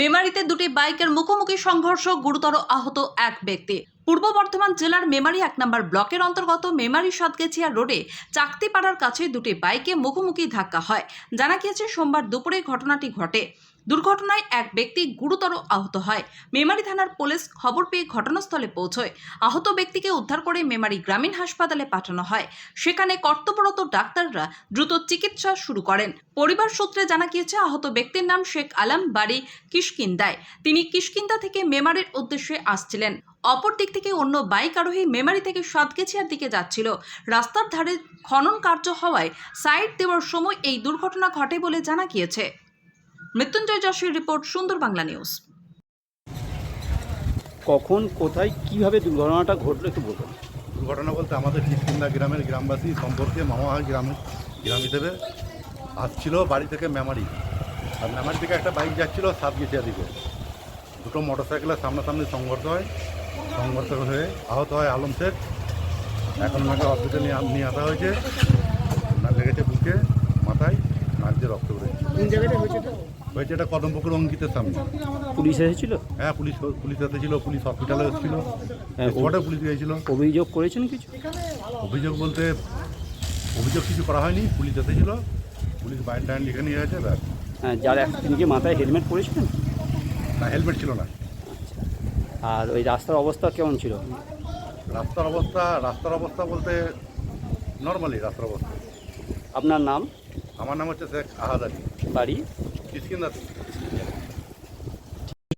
মেমারিতে দুটি বাইকের মুখোমুখি সংঘর্ষ গুরুতর আহত এক ব্যক্তি। পূর্ব বর্ধমান জেলার মেমারি এক নম্বর ব্লকের অন্তর্গত মেমারি সাতগেছিয়া রোডে চাকতিপাড়ার কাছে দুটি বাইকে মুখোমুখি ধাক্কা হয়। জানা গিয়েছে, সোমবার দুপুরে ঘটনাটি ঘটে। দুর্ঘটনায় এক ব্যক্তি গুরুতর আহত হয়। মেমারি থানার পুলিশ খবর পেয়ে ঘটনাস্থলে পৌঁছয়। আহত ব্যক্তিকে উদ্ধার করে মেমারি গ্রামীণ হাসপাতালে পাঠানো হয়। সেখানে কর্তব্যরত ডাক্তাররা দ্রুত চিকিৎসা শুরু করেন। পরিবার সূত্রে জানা গিয়েছে, আহত ব্যক্তির নাম শেখ আলম, বাড়ি কিশকিন্দায় তিনি কিশকিন্দা থেকে মেমারির উদ্দেশ্যে আসছিলেন। অপর দিক থেকে অন্য বাইক আরোহী মেমারি থেকে সাতগেছিয়ার দিকে যাচ্ছিল। রাস্তার ধারে খনন কার্য হওয়ায় সাইড দেওয়ার সময় এই দুর্ঘটনা ঘটে বলে জানা গিয়েছে। মৃত্যুঞ্জয় যশের রিপোর্ট সুন্দর বাংলা নিউজ। কখন কোথায় কীভাবে দুর্ঘটনাটা ঘটলো একটু বলুন। দুর্ঘটনা বলতে আমাদের কিষ্কিন্দা গ্রামের গ্রামবাসী সম্পর্কে মামা গ্রাম গ্রাম হিসেবে আসছিল বাড়ি থেকে মেমারি। আর মেমারি থেকে একটা বাইক যাচ্ছিল সাতগেছিয়া দিকে। দুটো মোটর সাইকেলের সামনাসামনি সংঘর্ষ হয়। সংঘর্ষ হয়ে আহত হয় আলম শেখ। এখন ওনাকে হসপিটালে নিয়ে নিয়ে আসা হয়েছে। ওনার লেগেছে বুকে মাথায় নাক দিয়ে রক্ত বেরোচ্ছে। কোন জায়গাটা হয়েছে এটা কদমপুকুর অঙ্কিতের সামনে। পুলিশ এসেছিল? হ্যাঁ পুলিশ পুলিশ এসেছিল পুলিশ হসপিটালে এসেছিল। হ্যাঁ, স্পটে পুলিশ গিয়েছিল অভিযোগ করেছেন কিছু? অভিযোগ বলতে অভিযোগ কিছু করা হয়নি পুলিশ এসেছিল পুলিশ বাইন টাইন লিখে নিয়ে গেছে ব্যাস। হ্যাঁ যার তিনি কি মাথায় হেলমেট পরেছিলেন? না হেলমেট ছিল না। আর ওই রাস্তার অবস্থা কেমন ছিল? রাস্তার অবস্থা রাস্তার অবস্থা বলতে নর্মালি রাস্তার অবস্থা। আপনার নাম? আমার নাম হচ্ছে শেখ আহাদ আলী। বাড়ি? підхід на